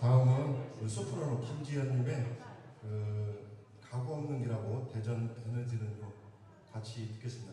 다음은 그 소프라노 김지현님의 그, 각오 없는 이라고 대전 에너지는요 같이 듣겠습니다.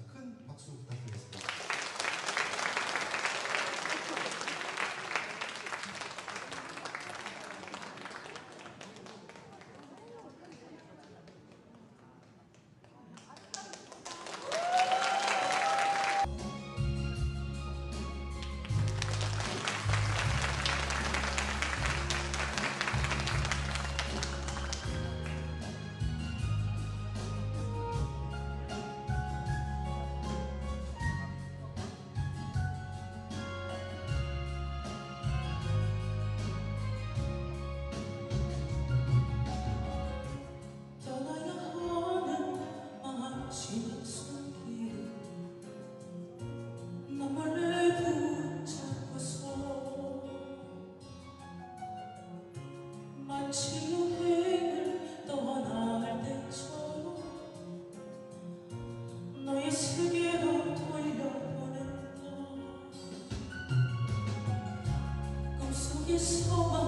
que estou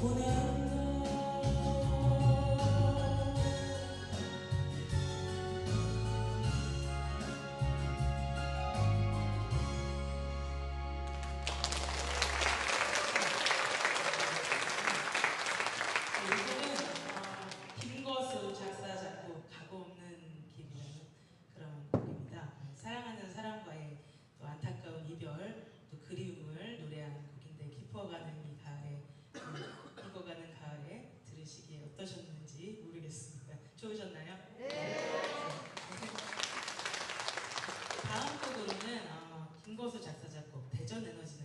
Una 서울건설 작사 작곡 대전 에너지